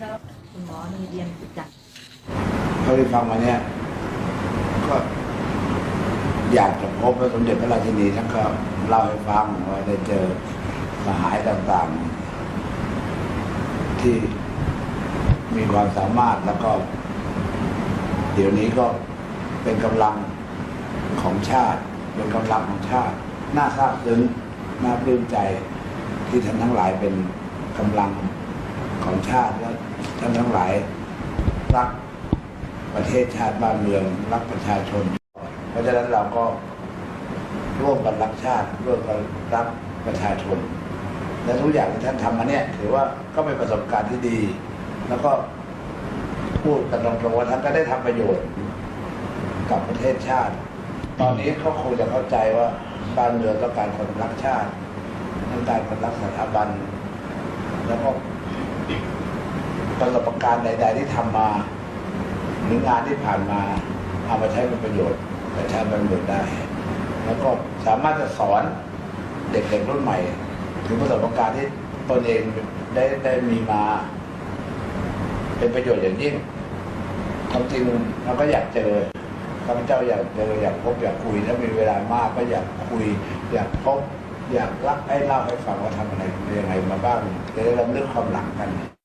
แล้วคุณหมอมีเรียนจากเท่าที่ฟังมาเนี่ยก็อยากจะพบพระสมเด็จพระราชินีท่านก็เล่าให้ฟังว่าได้เจอสหายต่างๆ ที่มีความสามารถแล้วก็ เดี๋ยวนี้ก็เป็นกำลังของชาติ เป็นกำลังของชาติ น่าซาบซึ้งน่าปลื้มใจที่ท่านทั้งหลายเป็นกำลัง ของชาติและท่านทั้งหลาย รักประเทศชาติบ้านเมือง รักประชาชน เพราะฉะนั้นเราก็ร่วมกันรักชาติ ร่วมกันรักประชาชน และทุกอย่างที่ท่านทำมาเนี่ยถือว่าก็เป็นประสบการณ์ที่ดี แล้วก็พูดกันตรงๆว่าท่านก็ได้ทำประโยชน์กับประเทศชาติ ตอนนี้เขาคงจะเข้าใจว่าบ้านเมืองต้องการคนรักชาติต้องการคนรักสถาบัน แล้วก็ ประสบการณ์ใด ๆ ที่ทำมาหรืองานที่ผ่านมาเอามาใช้เป็นประโยชน์และใช้เป็นประโยชน์ได้ แล้วก็สามารถจะสอนเด็กๆรุ่นใหม่ ถึงประสบการณ์ที่ตนเองได้ได้มีมา เป็นประโยชน์อย่างยิ่งความจริงเราก็อยากเจอข้าพเจ้าอยากเจออยากพบอยากคุยถ้ามีเวลามากก็อยากคุย อยากพบ อยากรักให้เล่าให้ฟังว่าทำอะไรยังไงมาบ้างจะได้รำลึกความหลังกัน